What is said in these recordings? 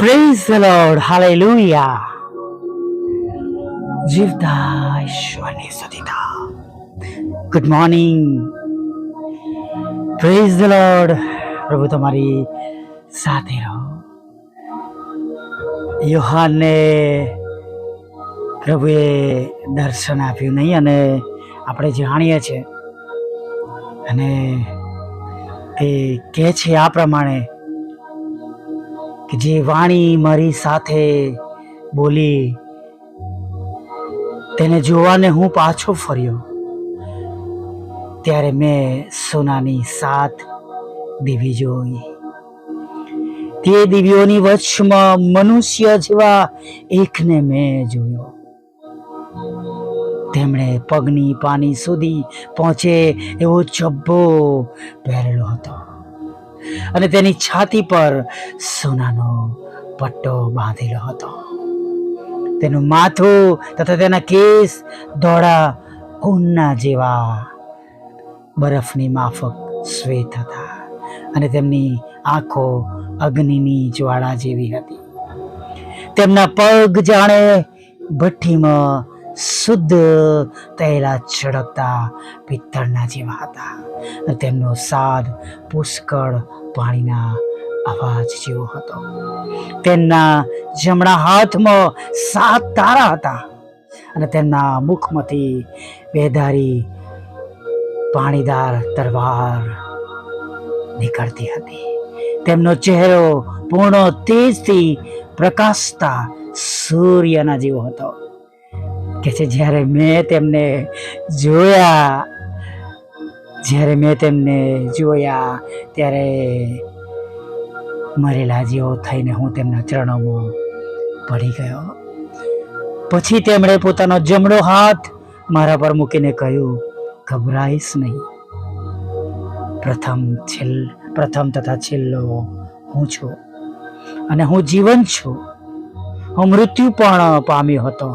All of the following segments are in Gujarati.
The Lord. Hallelujah. જીવતા ઈશ્વરની સદીતા good morning praise the Lord પ્રભુ તમારી સાથે રહો. યોહાનને પ્રભુએ દર્શન આપ્યું નહીં અને આપણે જાણીએ છીએ. અને તે કહે છે આ પ્રમાણે કે જે વાણી મારી સાથે બોલી, તેને જોવાને હું પાછો ફર્યો. ત્યારે મેં સોનાની સાત દીવી જોઈ. તે દીવીઓની વચમાં મનુષ્ય જેવા એકને મેં જોયો. તેમણે પગની પાની સુધી પહોંચે એવો ચબ્બો પહેરેલો હતો. અને તેની છાતી પર સોનાનો પટ્ટો બાંધેલો હતો. તેનું માથું તથા તેના કેસ ધોળા ઊનના જેવા બરફની માફક શ્વેત હતા અને તેમની આંખો અગ્નિની જ્વાળા જેવી હતી. તેમના પગ જાણે ભઠ્ઠીમાં શુદ્ધ તૈલા ચળકતા પિત્તળના જેવા હતા. તેમનો સાદ પુષ્કળ પાણીના અવાજ જેવો હતો. તેમના જમણા હાથમાં સાત તારા હતા અને તેમના મુખમાંથી બેધારી પાણીદાર તરવાર નીકળતી હતી. તેમનો ચહેરો પૂર્ણ તેજથી પ્રકાશતા સૂર્યના જેવો હતો. કે છે, જ્યારે મેં તેમને જોયા જ્યારે મેં તેમને જોયા ત્યારે મરેલા જેવો થઈને હું તેમના ચરણોમાં પડી ગયો. પછી તેમણે પોતાનો જમણો હાથ મારા પર મૂકીને કહ્યું, ગભરાઈશ નહીં. પ્રથમ છેલ્, પ્રથમ તથા છેલ્લો હું છું અને હું જીવન છું. હું મૃત્યુ પણ પામ્યો હતો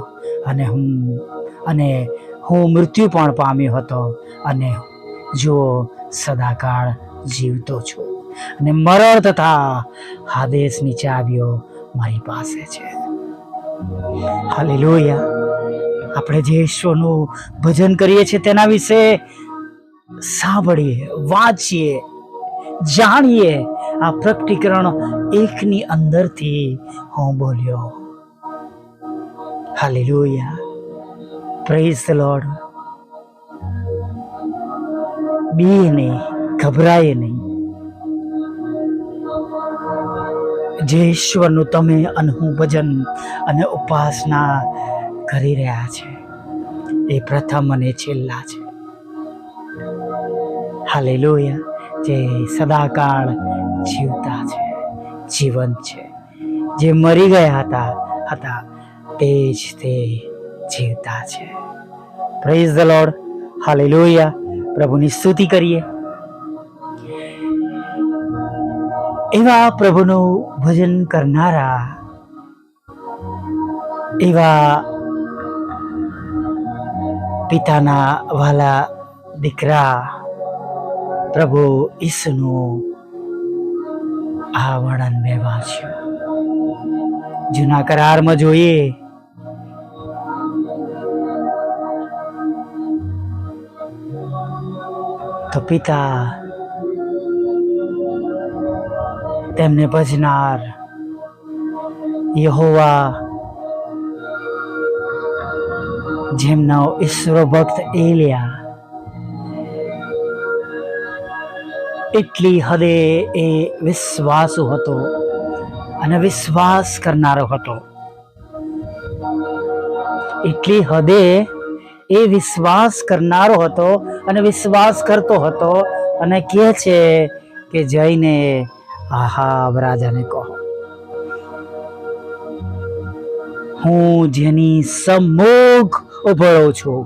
અને હું અને હું મૃત્યુ પણ પામ્યો હતો અને જો સદાકાળ જીવતો છું અને મરણ તથા આદેશની ચાવીઓ મારી પાસે છે. હાલેલુયા. આપણે જે ઈશ્વરનું ભજન કરીએ છીએ તેના વિશે સાંભળીએ, વાંચીએ, જાણીએ. આ પ્રકટીકરણ એકની અંદરથી હું બોલ્યો. હાલેલુયા. પ્રેઝ ધ લોર્ડ બીએ નહીં ગભરાય નહીં. જે ઈશ્વરનું તમે અને હું ભજન અને ઉપાસના કરી રહ્યા છે, એ પ્રથમ અને છેલ્લા છે. હાલે લોહિયા જે સદાકાળ જીવતા છે જીવંત છે. જે મરી ગયા હતા હતા, તે જ તે જીવતા છે. Praise the Lord hallelujah. પ્રભુની સ્તુતિ કરીએ. એવા પ્રભુનું ભજન કરનારા, એવા પિતાના વાલા દીકરા, પ્રભુ ઈસુનું આ વર્ણન મેં વાંચ્યું. જૂના કરારમાં જોઈએ તો પિતા તેમને ભજનાર, યહોવા, જેમનો ઈશ્વર ભક્ત એલિયા. એટલી હદે એ વિશ્વાસુ હતો અને વિશ્વાસ કરનારો હતો. એટલી હદે એ વિશ્વાસ કરનારો હતો અને વિશ્વાસ કરતો હતો અને કહે છે કે જઈને આહાબ રાજાને કહો, હું જેની સમુખ ઉભળો છું.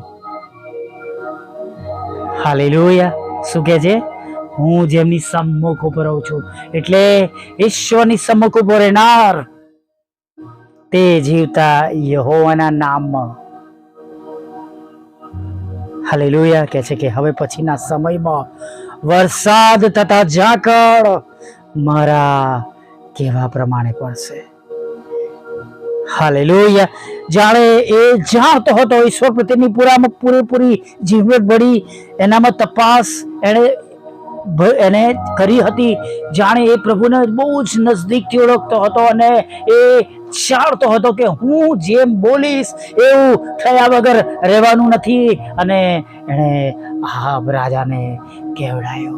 હાલેલુયા. શું કે છે? હું જેમની સમ્મુખ ઉપર રહું છું. એટલે ઈશ્વરની સમ્મુખ ઊભો રહેનાર તે જીવતા યહોવાના નામમાં હાલેલુયા. કહે છે કે હવે પછીના સમયમાં વરસાદ તથા ઝાકળ મારા કહેવા પ્રમાણે પડશે. હાલેલુયા. જાણે એ જાણતો હતો ઈશ્વર પ્રત્યેની પૂરામાં પૂરેપૂરી જીવન બળી, એનામાં તપાસ એણે એને કરી હતી. જાણે એ પ્રભુને બહુ જ નજદીકથી ઓળખતો હતો અને એ જાણતો હતો કે હું જેમ બોલીશ એવું થયા વગર રહેવાનું નથી. અને એણે આહાબ રાજાને કેવડાયો.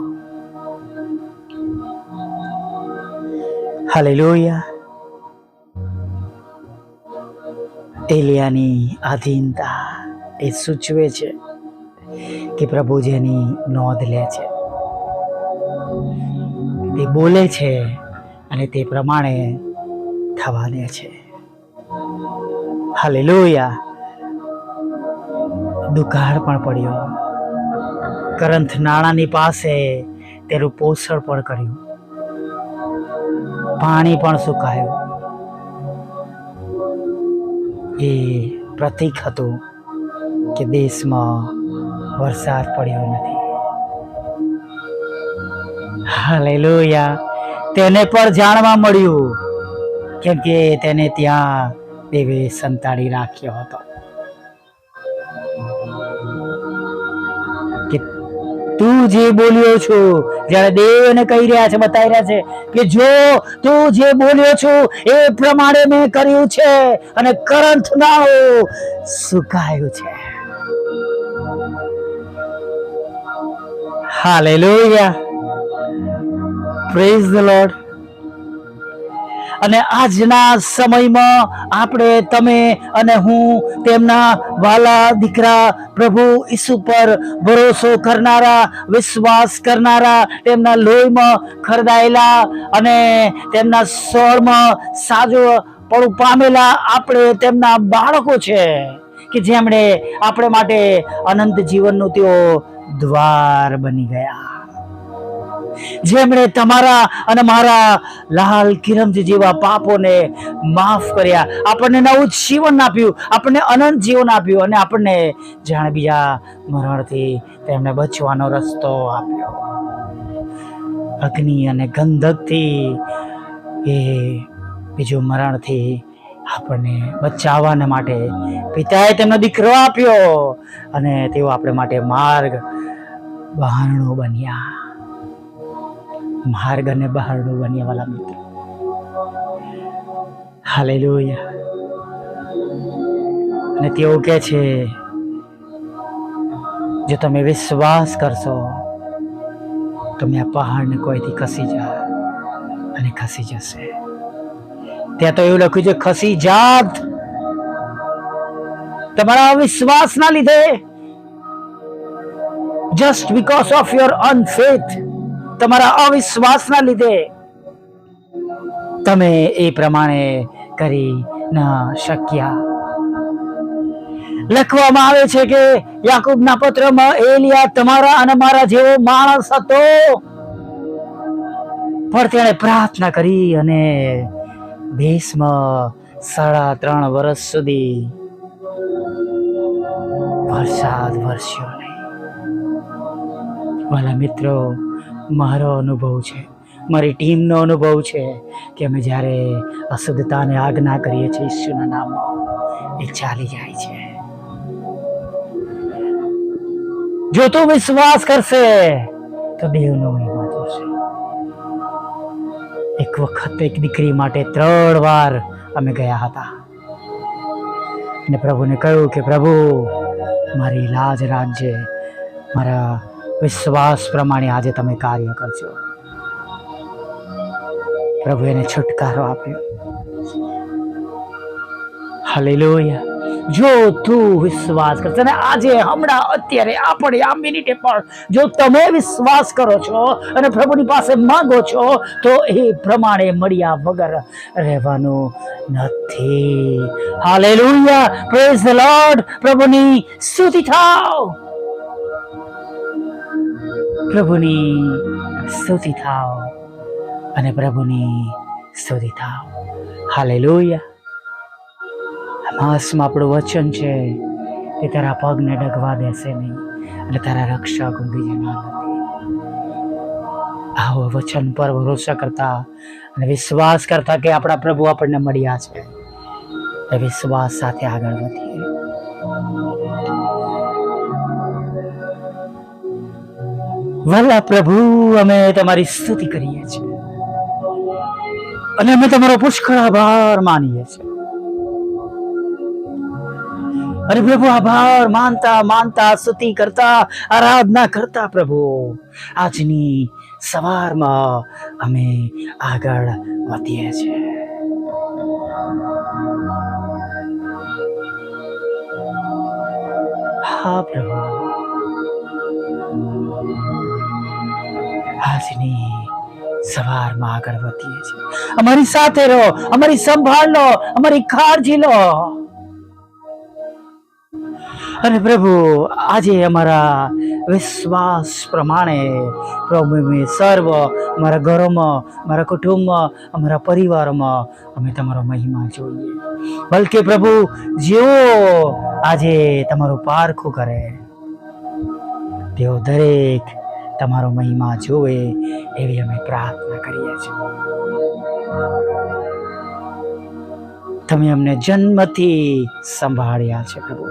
હાલેલુયા. એલિયાની આધીનતા એ સૂચવે છે કે પ્રભુ જેની નોંધ લે છે. તે બોલે છે અને તે પ્રમાણે થવા છે છે. હાલેલુયા. દુકાળ પણ પડ્યો. કરંથ નાણાંની પાસે તેનું પોષણ પણ કર્યું. પાણી પણ સુકાયું. એ પ્રતીક હતું કે દેશમાં વરસાદ પડ્યો નથી. હાલેલુયા. તેને પણ જાણવા મળ્યું કેમ કે તેને ત્યાં દેવે સંતાડી રાખ્યો હતો. તું જે બોલ્યો છો, જ્યારે દેવ એને કહી રહ્યા છે, બતાવી રહ્યા છે, કે જો તું જે બોલ્યો છો, એ પ્રમાણે મેં કર્યું છે, અને કરંટ નાઓ સુકાયું છે. હાલેલુયા. પ્રેઝ ધ લોર્ડ અને આજના સમયમાં આપણે તમે અને હું તેમના વાલા દીકરા પ્રભુ ઈસુ પર ભરોસો કરનારા, વિશ્વાસ કરનારા, તેમના લોહીમાં ખરદાયેલા અને તેમના સ્વરમાં સાજો પણ પામેલા આપણે તેમના બાળકો છે કે જેમણે આપણે માટે અનંત જીવનનું તેઓ દ્વાર બની ગયા. જેમણે તમારા અને મારા લાલ કિરમજ જેવા પાપોને માફ કર્યા. આપણને નવું જીવન આપ્યું. આપણને અનંત જીવન આપ્યું અને આપણને જાણે બીજા મરણથી તેમને બચવાનો રસ્તો આપ્યો. અગ્નિ અને ગંધકથી એ બીજું મરણથી આપણને બચાવવાને માટે પિતાએ તેમનો દીકરો આપ્યો અને તેઓ આપણે માટે માર્ગ બહારણો બન્યા. માર્ગ અને બહારનું બન્યા વાલા મિત્ર. હાલેલુયા. અને તેઓ કહે છે, જો તમે વિશ્વાસ કરશો, તમે આ પહાડને કોઈથી ખસી જા અને ખસી જશે. ત્યાં તો એવું લખ્યું છે, ખસી જાત. તમારા વિશ્વાસના લીધે just because of your unfaith તમારા અવિશ્વાસના લીધે તમે એ પ્રમાણે કરી ન શક્યા. લખવામાં આવે છે કે યાકૂબના પત્રમાં એલિયા તમારા અને મારા જેવો માણસ હતો. પણ તેણે પ્રાર્થના કરી અને ભીષ્મ સાડા ત્રણ વર્ષ સુધી વરસાદ વરસ્યો નહીં. વાલા મિત્રો મારો અનુભવ છે. મારી ટીમનો અનુભવ છે કે અમે જ્યારે અશુદ્ધતાને આજ્ઞા કરીએ છીએ ઈશ્વરના નામમાં એ ચાલી જાય છે. જો તું વિશ્વાસ કરશે, તો દેવનો મહિમા જોશે. એક વખત એક દીકરી માટે ત્રણ વાર અમે ગયા હતા. અને પ્રભુને કહ્યું કે પ્રભુ, મારી લાજ રાજ્ય મારા વિશ્વાસ પ્રમાણે આજે તમે કાર્ય કરજો. પ્રભુ એને છુટકારો આપ્યો. હાલેલુયા. જો તું વિશ્વાસ કરશે, અને આજે હમણાં અત્યારે આપણે આ મિનિટે પણ જો તમે વિશ્વાસ કરો છો અને પ્રભુની પાસે માંગો છો, તો એ પ્રમાણે મળ્યા વગર રહેવાનું નથી. હાલેલુયા. પ્રેઝ ધ લોર્ડ પ્રભુની સ્તુતિ થાવ. પ્રભુની સ્તુતિ થાવ અને પ્રભુની સ્તુતિ થાવ. હાલેલુયા. માસમાં આપણું વચન છે એ તારા પગને ડગવા દેશે નહીં અને તારા રક્ષા ઊંઘી જનાર આવો વચન પર ભરોસા કરતા અને વિશ્વાસ કરતા કે આપણા પ્રભુ આપણને મળ્યા છે. એ વિશ્વાસ સાથે આગળ વધીએ. વલ્લા પ્રભુ, અમે તમારી સ્તુતિ કરીએ છીએ. અને અમે તમારો પુષ્કળ આભાર માનીએ છીએ. અરે પ્રભુ, આભાર માનતા માનતા, સ્તુતિ કરતા, આરાધના કરતા પ્રભુ, આજની સવારમાં અમે આગળ વધીએ છીએ. હા પ્રભુ. આજની સવારમાં આગળ વધીએ છીએ. અમારી સાથે રહો, અમારી સંભાળ લો, અમારી કાળજી લો. અને પ્રભુ, આજે અમારા વિશ્વાસ પ્રમાણે પ્રભુ, અમે સર્વ અમારા ઘરોમાં, અમારા કુટુંબમાં, અમારા પરિવારમાં અમે તમારો મહિમા જોઈએ. બલકે પ્રભુ, જેઓ આજે તમારું પારખું કરે, તેઓ દરેક તમારો મહિમા જોવે એવી અમે પ્રાર્થના કરીએ છીએ. તમે અમને જન્મથી સંભાળ્યા છે પ્રભુ.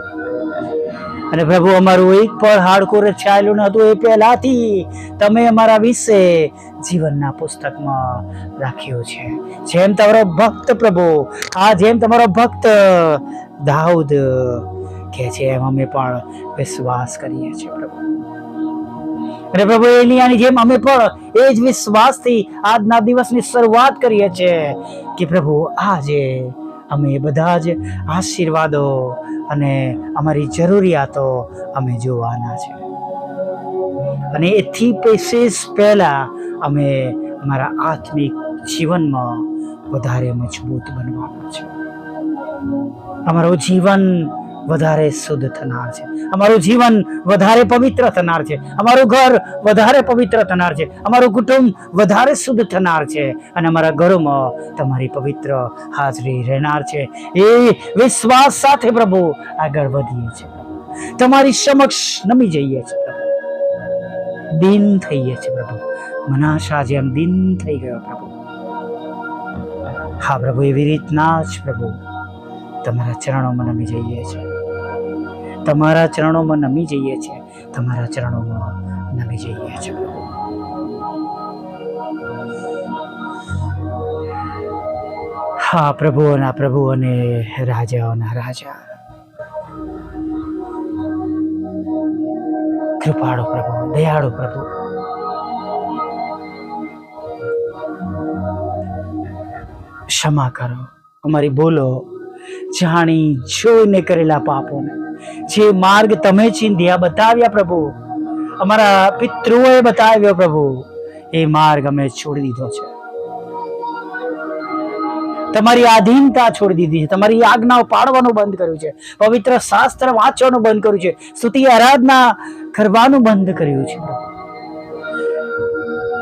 અને પ્રભુ, અમારું એક પણ હાડકું રચાયેલું નહોતું એ પહેલાથી તમે અમારા વિશે જીવનના પુસ્તકમાં રાખ્યું છે. જેમ તમારો ભક્ત પ્રભુ, આ જેમ તમારો ભક્ત દાઉદ કે છે, એમ અમે પણ વિશ્વાસ કરીએ છીએ પ્રભુ. અને પ્રભુ, એલિયાની જેમ અમે પણ એ જ વિશ્વાસથી આજના દિવસની શરૂઆત કરીએ છીએ કે પ્રભુ, આજે અમે બધા જ આશીર્વાદો અને અમારી જરૂરિયાતો અમે જોવાના છે. અને એથી વિશેષ પહેલા અમે અમારા આત્મિક જીવનમાં વધારે મજબૂત બનવાનું છે. અમારું જીવન વધારે શુદ્ધ થનાર છે. અમારું જીવન વધારે પવિત્ર થનાર છે. અમારું ઘર વધારે પવિત્ર થનાર છે. અમારું કુટુંબ વધારે શુદ્ધ થનાર છે. અને અમારા ઘરોમાં તમારી પવિત્ર હાજરી રહેનાર છે. એ વિશ્વાસ સાથે પ્રભુ આગળ વધીએ છીએ. તમારી સમક્ષ નમી જઈએ છીએ દિન થઈએ છીએ પ્રભુ. મનાશા જેમ દિન થઈ ગયો પ્રભુ. હા પ્રભુ, એવી રીતના જ પ્રભુ તમારા ચરણોમાં નમી જઈએ છીએ. તમારા ચરણોમાં નમી જઈએ છીએ. તમારા ચરણોમાં નમી જઈએ છીએ. હા પ્રભુઓના પ્રભુ અને રાજાઓના રાજા. કૃપાળો પ્રભુ, દયાળુ પ્રભુ. ક્ષમા કરો. અમારી બોલો, જાણી જોઈને કરેલા પાપોને. જે માર્ગ તમે ચિંધ્યા બતાવ્યા પ્રભુ. અમારા પિતૃઓએ બતાવ્યો પ્રભુ. એ માર્ગ અમે છોડી દીધો છે. તમારી આધીનતા છોડી દીધી છે. તમારી આજ્ઞાઓ પાડવાનું બંધ કર્યું છે. પવિત્ર શાસ્ત્ર વાંચવાનું બંધ કર્યું છે. સ્તુતિ આરાધના કરવાનું બંધ કર્યું છે.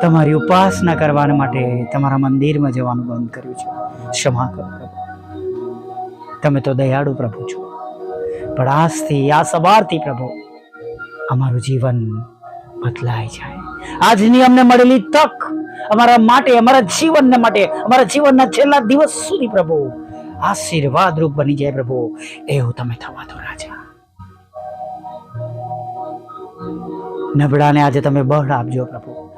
તમારી ઉપાસના કરવા માટે તમારા મંદિરમાં જવાનું બંધ કર્યું છે. ક્ષમા કરો તમે તો દયાળુ પ્રભુ છો. આજથી આ સવારથી પ્રભુ, અમારું જીવન બદલાઈ જાય. આજની અમને મળેલી તક, અમારા માટે, અમારા જીવનને માટે, અમારા જીવનના છેલ્લા દિવસ સુધી પ્રભુ, આશીર્વાદ રૂપ બની જાય પ્રભુ, એવું તમે થવા દો રાજા. નબળાને આજે તમે બળ આપજો પ્રભુ.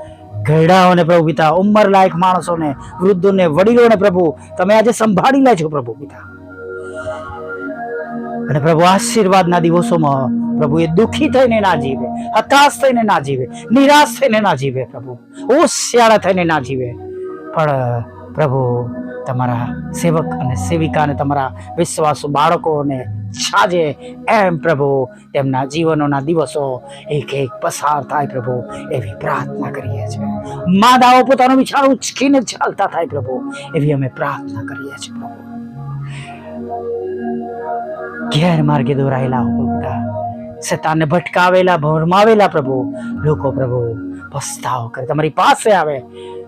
ઘરડાઓને પ્રભુ પિતા ઉંમર લાયક માણસોને, વૃદ્ધોને, વડીલોને પ્રભુ, તમે આજે સંભાળી લેજો પ્રભુ પિતા. અને પ્રભુ આશીર્વાદના દિવસોમાં પ્રભુ એ દુઃખી થઈને ના જીવે, હતાશ થઈને ના જીવે, નિરાશ થઈને ના જીવે પ્રભુ ઓશિયાળા થઈને ના જીવે. પણ પ્રભુ તમારા સેવક અને સેવિકાને તમારા વિશ્વાસુ બાળકોને છાજે એમ પ્રભુ તેમના જીવનોના દિવસો એક એક પસાર થાય પ્રભુ એવી પ્રાર્થના કરીએ છીએ. માદાઓ પોતાનું વિચાર ઉચકીને ચાલતા થાય પ્રભુ એવી અમે પ્રાર્થના કરીએ છીએ પ્રભુ. ગેરમાર્ગે દોરાયેલા હો બધા શેતાનને ભટકાવેલા, ભરમાવેલા પ્રભુ, લોકો પ્રભુ, પસ્તાવો કરે, તમારી પાસે આવે,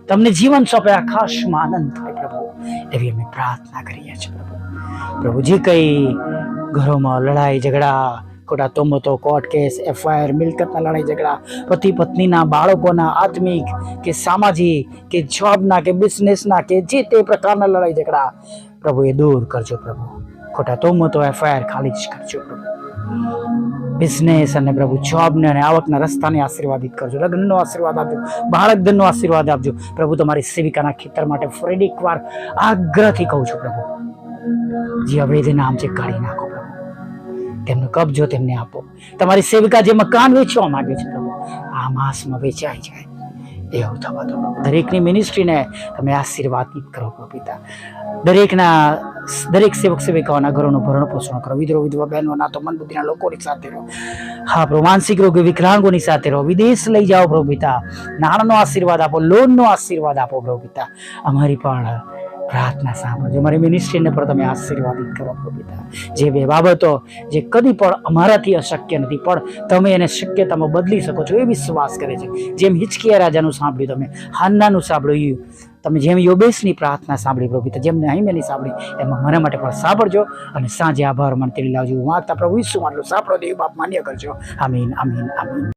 તમને જીવન સોંપે, આકાશમાં આનંદ થાય પ્રભુ, એવી અમે પ્રાર્થના કરીએ છીએ પ્રભુ. જે કંઈ ઘરોમાં લડાઈ, ઝઘડા, ખોટા તોમતો, કોર્ટ કેસ, એફઆઈઆર, મિલકતના લડાઈ, ઝઘડા, પતિ પત્નીના, બાળકોના, આત્મિક કે સામાજિક, કે જોબના કે બિઝનેસના, કે જે તે પ્રકારના લડાઈ, ઝઘડા, પ્રભુ એ દૂર કરજો પ્રભુ. ખોટા તોમતો એફઆઈઆર ખાલી જ કરજો બિઝનેસ અને પ્રભુ જોબને અને આવકના રસ્તાને આશીર્વાદિત કરજો, લગ્નનો આશીર્વાદ આપજો બાળક ધનનો આશીર્વાદ આપજો. પ્રભુ, તમારી સેવિકાના ખેતર માટે ફરી એકવાર આગ્રહથી કહું છું, પ્રભુ. જે અવૈધ નામ છે, કાઢી નાખો, પ્રભુ. તેમનો કબજો તેમને આપો. તમારી સેવિકા જે મકાન વેચવા માંગે છે, પ્રભુ આ માસમાં વેચાઈ જાય. એવું થવા દો. દરેકની મિનિસ્ટ્રીને તમે આશીર્વાદિત કરો પિતા. દરેકના, દરેક સેવક સેવિકાઓના ઘરોનું ભરણ પોષણ કરો. વિધરો વિધવા બહેનો ના તો મન બુદ્ધિના લોકોની સાથે રહો. હા, પ્રભુ, માનસિક રોગી વિકલાંગોની સાથે રહો. વિદેશ લઈ જાઓ પ્રભુ પિતા. નાણાંનો આશીર્વાદ આપો, લોનનો આશીર્વાદ આપો પ્રભુ પિતા. અમારી પણ પ્રાર્થના સાંભળજો. મારી મિનિસ્ટ્રીને પણ તમે આશીર્વાદિત કરો પિતા જે બે બાબતો, જે કદી પણ અમારાથી અશક્ય નથી, પણ તમે એને શક્યતામાં બદલી શકો છો એ વિશ્વાસ કરે છે. જેમ હિચકિયા રાજાનું સાંભળ્યું તમે, હાન્નાનું સાંભળ્યું, તમે જેમ યોગેશની પ્રાર્થના સાંભળી પ્રભુ પિતા જેમને અહીમેની સાંભળી, એમાં મારા માટે પણ સાંભળજો અને સાંજે આભાર મને તેડી લાવજો માતા પ્રભુ ઈસુ માટલું સાંભળો દેવ, બાપ માન્ય કરજો. આમીન આમીન આમીન.